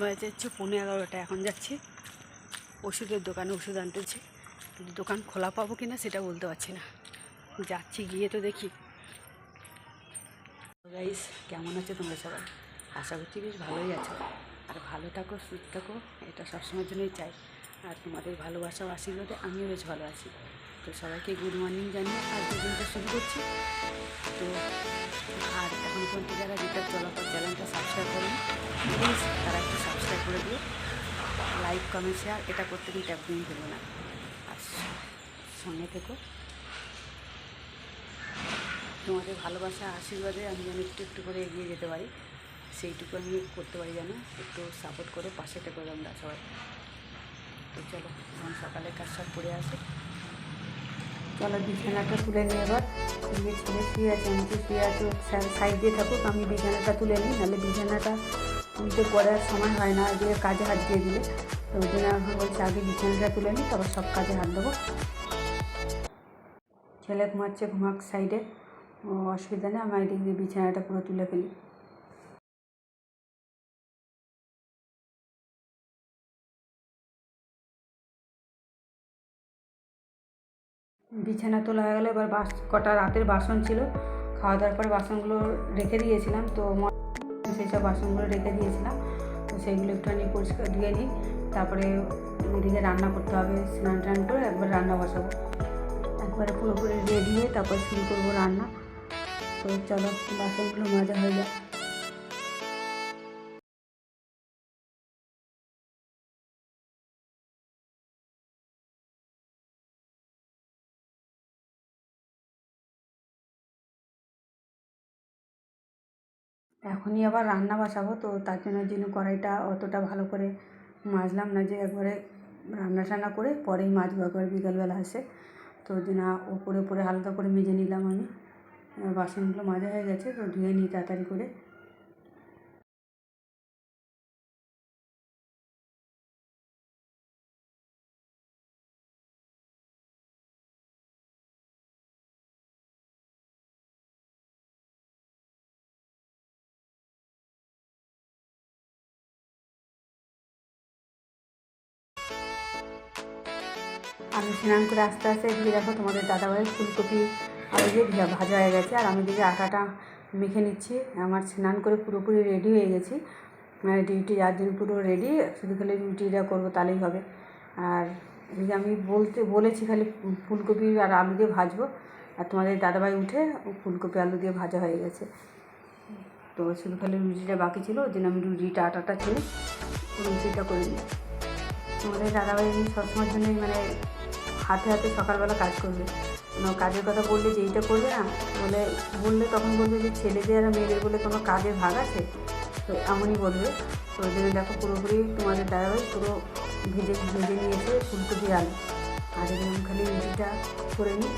বাজে হচ্ছে পৌনে এগারোটা, এখন যাচ্ছি। ওষুধের দোকানে ওষুধ আনতেছি। কিন্তু দোকান খোলা পাবো কি না সেটা বলতে পারছি না। যাচ্ছি, গিয়ে তো দেখি। গাইস কেমন আছে তোমরা সবাই? আশা করছি বেশ ভালোই আছো। আর ভালো থাকো, সুস্থ থাকো, এটা সবসময়ের জন্যই চাই। আর তোমাদের ভালোবাসা আশীর্বাদে আমিও বেশ ভালো আছি। তো সবাইকে গুড মর্নিং জানিয়ে আর দিনটা শুরু করছি। তো আর এখন পর্যন্ত যারা রিটার চলাপথ চ্যানেলটা সাবস্ক্রাইব করেন প্লিজ তারা একটু সাবস্ক্রাইব করে দিও। লাইক কমেন্ট শেয়ার এটা করতে কিন্তু একদমই ভুলবে না। আর সঙ্গে থেকো। তোমাদের ভালোবাসা, আশীর্বাদে আমি যেন একটু একটু করে এগিয়ে যেতে পারি। সেইটুকু আমি করতে পারি যেন। একটু সাপোর্ট করে, পাশে থেকে আমরা সবাই। তো চলো, এখন সকালে কাজ সব করে আসে। চলো বিছানাটা তুলে নিই এবার। নিজের ছেলে শুয়ে আছে, আমি শুয়ে আছে সাইড দিয়ে থাকুক, আমি বিছানাটা তুলে নিই, নাহলে বিছানাটা তুলতে পরে আর সময় হয় না দিয়ে কাজে হাত দিয়ে দিলে। তো ওই জন্য এখন বলছি আগে বিছানাটা তুলে নিই, তারপর সব কাজে হাত দেবো। ছেলে ঘুমাচ্ছে ঘুমাক সাইডে অসুবিধা নেই, আমি এদিক দিয়ে বিছানাটা পুরো তুলে ফেলি। বিছানা তোলা হয়ে গেলো, এবার বাস, কটা রাতের বাসন ছিল। খাওয়া দাওয়ার পরে বাসনগুলো রেখে দিয়েছিলাম, তো সেই সব বাসনগুলো রেখে দিয়েছিলাম। তো সেইগুলো একটুখানি পরিষ্কার ধুয়ে নিই, তারপরে এদিকে রান্না করতে হবে, স্নান টান করে একবার রান্না বসাবো। একবারে পুরোপুরি রেডি হয়ে তারপর শুরু করব রান্না। তো চলো, বাসনগুলো মজা হয়ে যায় এখনই আবার রান্না বসাবো, তো তার জন্য জন্য কড়াইটা অতটা ভালো করে মাজলাম না যে একবারে রান্না টান্না করে পরেই মাজবো একবার বিকালবেলা আসে তো জন্য ওপরে ওপরে হালকা করে মেজে নিলাম আমি। বাসনগুলো মাজা হয়ে গেছে, তো ধুয়ে নিই তাড়াতাড়ি করে। আমি স্নান করে আস্তে আস্তে এদিকে দেখো তোমাদের দাদাভাই ফুলকপি আলু দিয়ে ভিজা হয়ে গেছে। আর আমি দিকে আটাটা মেখে নিচ্ছি। আমার স্নান করে পুরোপুরি রেডি হয়ে গেছি। মানে ডিউটি যার জন্য পুরো রেডি শুধু খালি রুটিটা করব তাহলেই হবে। আর এদিকে আমি বলতে, বলেছি খালি ফুলকপি আর আলু দিয়ে ভাজবো। আর তোমাদের দাদাভাই উঠে ফুলকপি আলু দিয়ে ভাজা হয়ে গেছে। তো শুধু খালি রুটিটা বাকি ছিল, ওই জন্য আমি রুটিটা আটাটা ছিল রুটিটা করে নিই। তোমাদের দাদাভাই সবসময়ের জন্যই মানে হাতে হাতে সকালবেলা কাজ করবে। কাজের কথা বললে যে এইটা করবে না, বলে বললে তখন বলবে যে ছেলেদের আর মেয়েদের বলে কোনো কাজের ভাগ আছে? তো এমনই বলবে। তো ওই জন্য দেখো পুরোপুরি তোমাদের ড্রাইভার পুরো ভেজে ভেজে নিয়েছে ফুলকপি আলু। আর এরকম খালি রুটিটা করে নিই।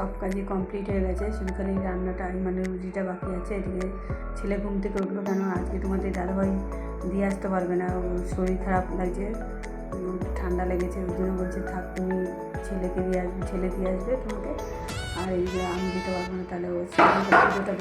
সব কাজই কমপ্লিট হয়ে গেছে। শুধু খালি রান্নাটা মানে রুটিটা বাকি আছে। এদিকে ছেলে ঘুম থেকে উঠল কেন? আজকে তোমাদের দাদাভাই দিয়ে আসতে পারবে না। শরীর খারাপ লাগছে। ঠান্ডা লেগেছে। ওই জন্য বলছে, থাক, তুমি ছেলেকে দিয়ে আসবে, ছেলে দিয়ে আসবে তোমাকে। আর এই যে আমি দিতে পারব না, তাহলে ও পুজোটা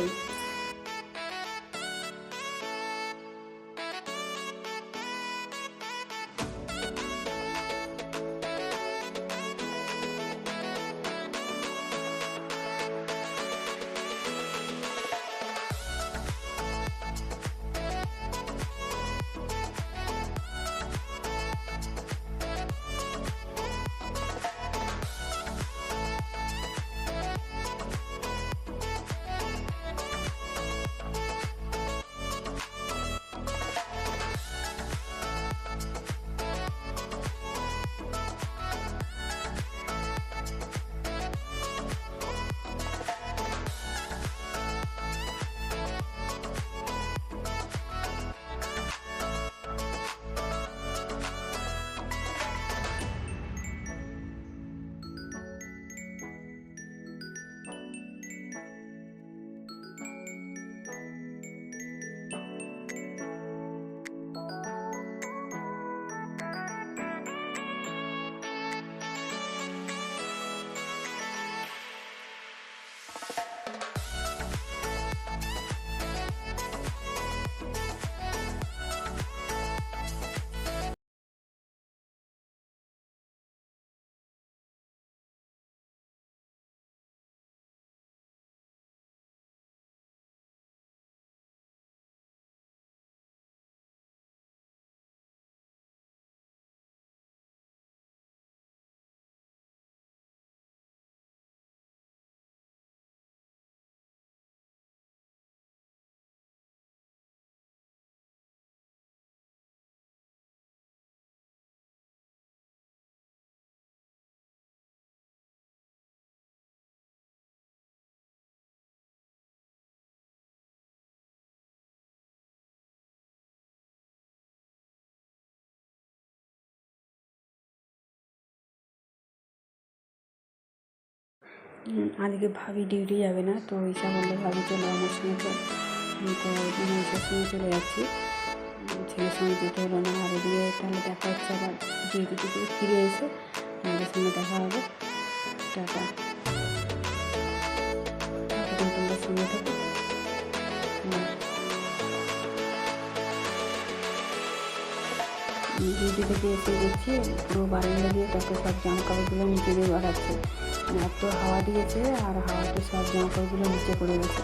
আজকে ভাবি ডিউটি যাবে না, তো ঈশা বলল ভাবি চলে আমার সঙ্গে তো ওই ঈশার সঙ্গে চলে যাচ্ছি। ছেলের সঙ্গে যেতে হলো না, আর এদিকে তাহলে দেখা হচ্ছে আবার ডিউটি থেকে ফিরে এসে আমাদের সঙ্গে দেখা হবে। টাটা। তোমরা সঙ্গে থাকো। ডিউটি থেকে এসে দেখছি পুরো বারান্দা দিয়ে তাকে সব জামা কাপড়গুলো নিচে দিয়ে বাড়াচ্ছে। মানে এত হাওয়া দিয়েছে আর হাওয়াতে সব জামা কাপড়গুলো নিচে পড়ে গেছে।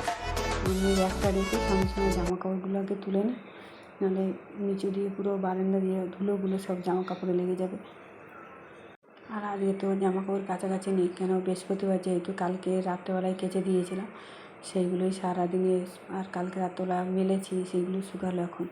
আমি একটা রেখে সঙ্গে সঙ্গে জামা কাপড়গুলোকে তুলে নিই নাহলে নিচু দিয়ে পুরো বারান্দা দিয়ে ধুলোগুলো সব জামা কাপড়ে লেগে যাবে। আর আজকে তো জামা কাপড় কাছাকাছি নেই, কেন বৃহস্পতিবার যেহেতু কালকে রাত্রেবেলায় কেচে দিয়েছিলাম, সেইগুলোই সারাদিনে আর কালকে রাত্রেবেলা মেলেছি, সেইগুলো শুকালো এখন।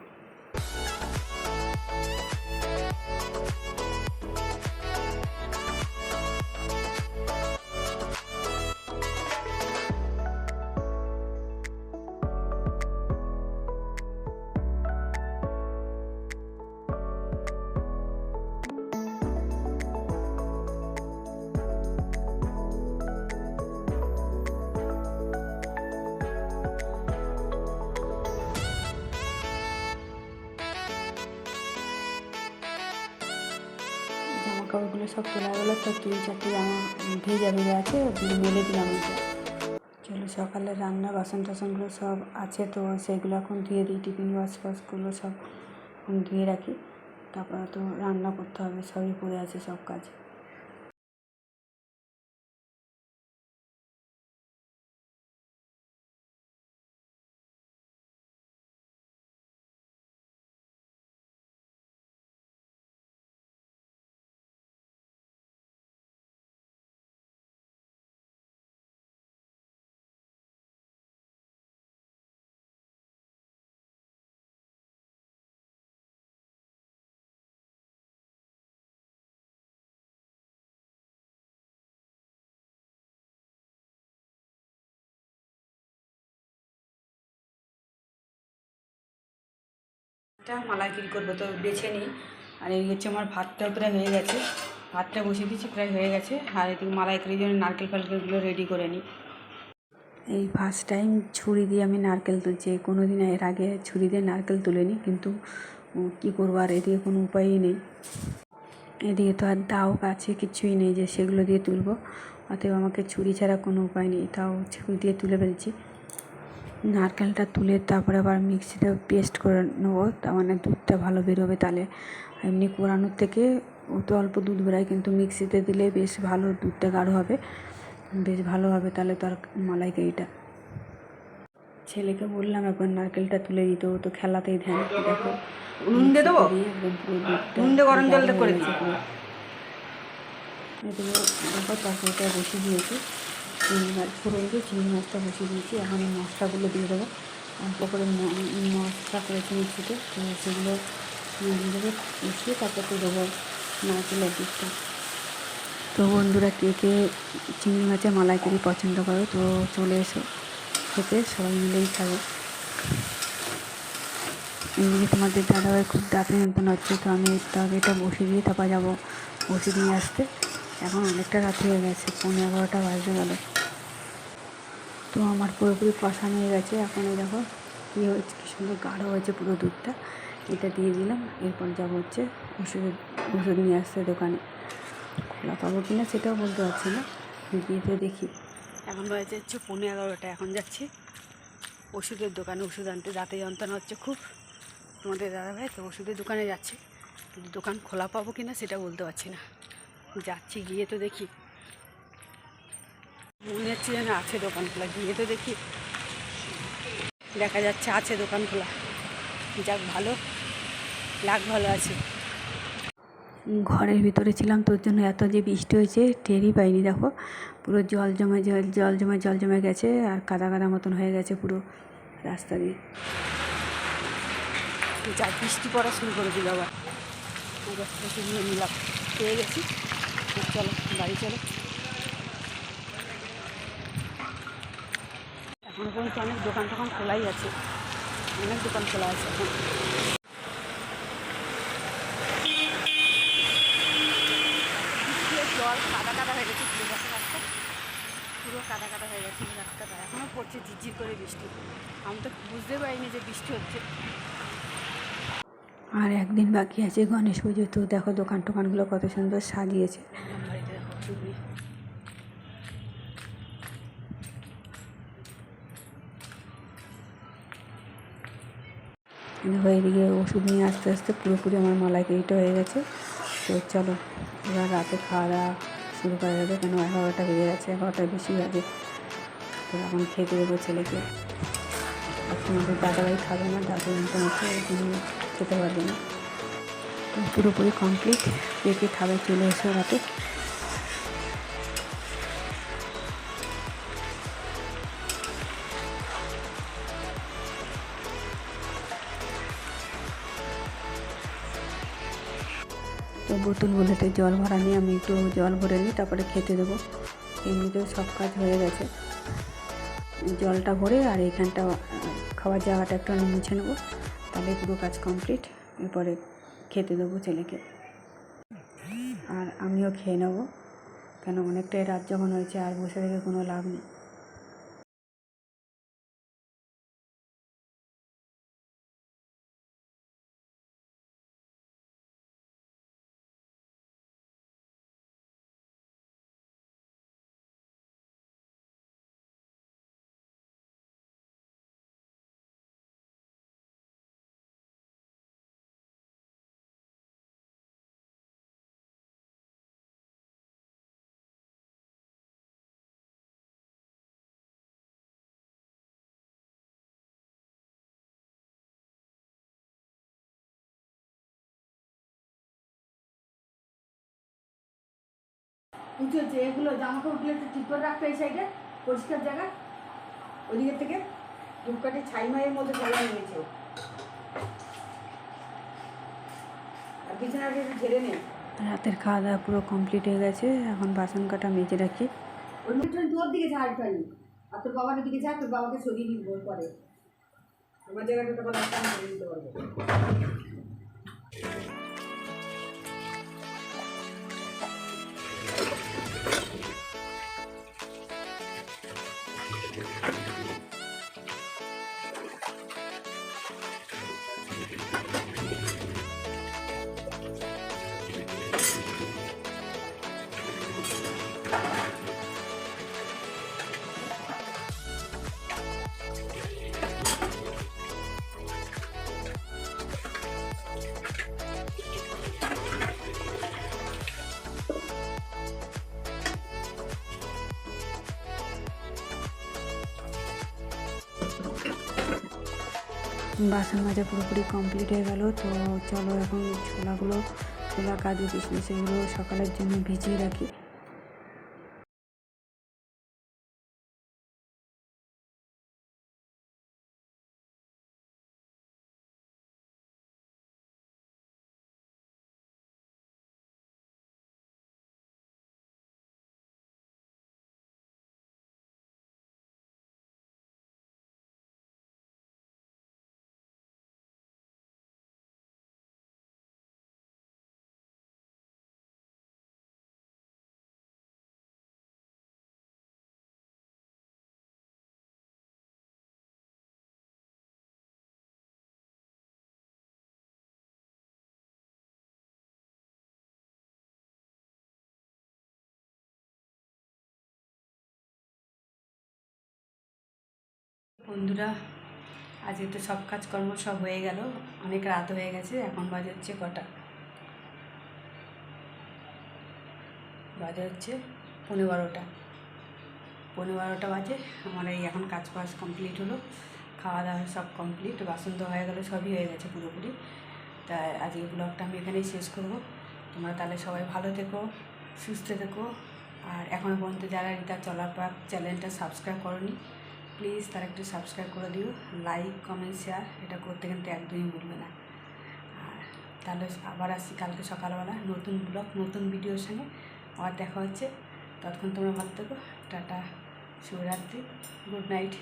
কাপড়গুলো সব তোলা গেলো তো তিন চারটে জামা ভেজা ভেজা আছে, ওগুলো মেলে দিলাম চলো সকালে রান্না, বাসন টাসনগুলো সব আছে, তো সেগুলো এখন ধুয়ে দিই, টিফিন ওয়াশ ফাশগুলো সব এখন ধুয়ে রাখি। তারপরে তো রান্না করতে হবে, সবই পড়ে আছে সব কাজ। এটা মালাইকিরি করব, তো বেছে নিই। আর এই হচ্ছে আমার ভাতটা প্রায় হয়ে গেছে। ভাতটা বসিয়ে দিচ্ছি প্রায় হয়ে গেছে। আর এদিকে মালাইকারির জন্য নারকেল ফালকেলগুলো রেডি করে নিই। এই ফার্স্ট টাইম ছুরি দিয়ে আমি নারকেল তুলছি। কোনো দিন এর আগে ছুরি দিয়ে নারকেল তুলিনি, কিন্তু কী করব আর এদিকে কোনো উপায়ই নেই। এদিকে তো আর দাও কাছে কিছুই নেই যে সেগুলো দিয়ে তুলবো। অতএব আমাকে ছুরি ছাড়া কোনো উপায় নেই। তাও ছুরি দিয়ে তুলে ফেলছি। নারকেলটা তুলে তারপরে আবার মিক্সিতে পেস্ট করে নেব তার মানে দুধটা ভালো বেরোবে তাহলে এমনি কোরানোর থেকে ও তো অল্প দুধ বেরোয় কিন্তু মিক্সিতে দিলে বেশ ভালো দুধটা গাঢ় হবে বেশ ভালো হবে তাহলে তো আর মালাইকারিটা ছেলেকে বললাম একবার নারকেলটা তুলে দিতে ও তো খেলাতেই ধ্যান দেখো নুন দিয়ে দেবো? নুন দিয়ে গরম জলটা করে দিই। গেছে পুরো। দেখো তরকারিটা বসিয়ে দিয়েছি চিংড়ি মাছ ফোড়ন দিয়ে চিংড়ি মাছটা বসিয়ে দিয়েছি, এখন এই মশলাগুলো দিয়ে দেবো। অল্প করে মশলা করেছি তো সেগুলো দেবো, মিশিয়ে তারপরে দেবো নারকেলের দুধটা তো বন্ধুরা, কে কে চিংড়ি মাছের মালাইকারি পছন্দ করো, তো চলে এসো খেতে, সবাই মিলেই খাবে। এমনি তোমাদের দাদাভাই খুব দাঁতে যন্ত্রণা হচ্ছে, তো আমি তরকারিটা বসিয়ে দিয়ে তারপর যাব, বসিয়ে দিয়ে আসতে। এখন অনেকটা রাত হয়ে গেছে পনেরো এগারোটা বাজতে গেল। তো আমার পুরোপুরি কষানো হয়ে গেছে। এখন এই দেখো কী হয়েছে, কী সুন্দর গাঢ় হয়েছে পুরো দুধটা। এটা দিয়ে দিলাম, এরপর যাব হচ্ছে ওষুধ ওষুধ নিয়ে আসছে দোকানে। খোলা পাবো কি না সেটাও বলতে পারছি না। গিয়ে তো দেখি। এখন বাজে হচ্ছে পনেরো এগারোটা, এখন যাচ্ছি ওষুধের দোকানে, ওষুধ আনতে। দাঁতে যন্ত্রণা হচ্ছে খুব। তোমাদের দাদা ভাই তো ওষুধের দোকানে যাচ্ছে। দোকান খোলা পাবো কি না সেটা বলতে পারছি না। যাচ্ছি, গিয়ে তো দেখি। মনে হচ্ছে যেন আছে দোকান খোলা গিয়ে তো দেখি দেখা যাচ্ছে আছে দোকান খোলা যাক ভালো। লাগ ভালো আছে। ঘরের ভিতরে ছিলাম তোর জন্য এত যে বৃষ্টি হয়েছে টেরই পাইনি দেখো। পুরো জল জমে জল জল জমে জল জমে গেছে আর কাদা কাদা মতন হয়ে গেছে পুরো রাস্তা দিয়ে। যা বৃষ্টি পড়া শুরু করে দিল আবার। নিলাম। পেয়ে গেছি। চলো বাড়ি চলো। এখনও পর্যন্ত অনেক দোকান টোকান খোলাই আছে। অনেক দোকান খোলা আছে এখন। জল কাদা কাদা হয়ে গেছে পুরো রাস্তা। পুরো কাদা কাদা কাদা হয়ে গেছে রাস্তাটা এখনও পড়ছে ঝিরঝির করে বৃষ্টি। আমি তো বুঝতে পারিনি যে বৃষ্টি হচ্ছে। আর একদিন বাকি আছে গণেশ পুজো। তো দেখো দোকান টোকানগুলো কত সুন্দর সাজিয়েছে। দেখো এদিকে ওষুধ নিয়ে আস্তে আস্তে পুরোপুরি আমার মালাই কেরিটা হয়ে গেছে। তো চলো, এবার রাতে খাওয়া দাওয়া শুরু করা যাবে কেন? এগারোটা বেজে গেছে এগারোটা বেশি বাজে। তো এখন খেতে দেবো ছেলেকে। তোমাদের দাদাভাই খাবে না, দাদু আছে তিনি খেতে পারবে না। পুরোপুরি কমপ্লিট কে কে খাবে চলে এসো রাতে। তো বোতলগুলোতে জল ভরা নিয়ে আমি একটু জল ভরে নিই, তারপরে খেতে দেবো। এমনিতেও সব কাজ হয়ে গেছে। জলটা ভরে আর এখানটা খাওয়ার জায়গাটা একটু আমি মুছে নেব, তাহলে পুরো কাজ কমপ্লিট এরপরে খেতে দেবো ছেলেকে। আর আমিও খেয়ে নেব, কেন অনেকটাই রাত যখন হয়েছে, আর বসে থেকে কোনো লাভ নেই। উঁচু হচ্ছে এগুলো জামা কাপড়গুলো একটু ঠিক করে রাখতে এই সাইডে পরিষ্কার জায়গা। ওদিকের থেকে ধূপকাঠি ছাই মাইয়ের মধ্যে জল নিয়েছে ও। আর বিছানাটা একটু ঝেড়ে নেই রাতের খাওয়া দাওয়া পুরো কমপ্লিট হয়ে গেছে এখন বাসন কাটা মেজে রাখি। ওই মিটটা তোর দিকে যা একটুখানি আর তোর বাবার দিকে যা তোর বাবাকে সরিয়ে নিবি পরে। আমার জায়গাটা তো বলে একটা করে দিতে পারব। বাসন মাজা পুরোপুরি কমপ্লিট হয়ে গেল, তো চলো এখন ছোলাগুলো, ছোলা, কাজু, কিশমিশ, এগুলো সকালের জন্য ভিজিয়ে রাখি। বন্ধুরা, আজকে তো সব কাজকর্ম সব হয়ে গেল, অনেক রাত হয়ে গেছে, এখন বাজে হচ্ছে কটা? বাজে হচ্ছে পনেরো বারোটা। পনেরো বারোটা বাজে, আমার এই এখন কাজ বাজ কমপ্লিট হলো, খাওয়া দাওয়া সব কমপ্লিট বাসন তো হয়ে গেলো, সবই হয়ে গেছে পুরোপুরি। তাই আজকে ব্লগটা আমি এখানেই শেষ করব। তোমরা তাহলে সবাই ভালো থেকো, সুস্থ থেকো, আর এখনও পর্যন্ত যারা রিতা চলার পর চ্যানেলটা সাবস্ক্রাইব করনি প্লিজ তারা একটু সাবস্ক্রাইব করে দিও লাইক কমেন্ট শেয়ার এটা করতে কিন্তু একদমই ভুলবে না। আর তাহলে আবার আসছি কালকে সকালবেলা নতুন ব্লগ নতুন ভিডিওর সঙ্গে। আবার দেখা হচ্ছে। ততক্ষণ তোমরা ভালো থেকো। টাটা, শুভরাত্রি গুড নাইট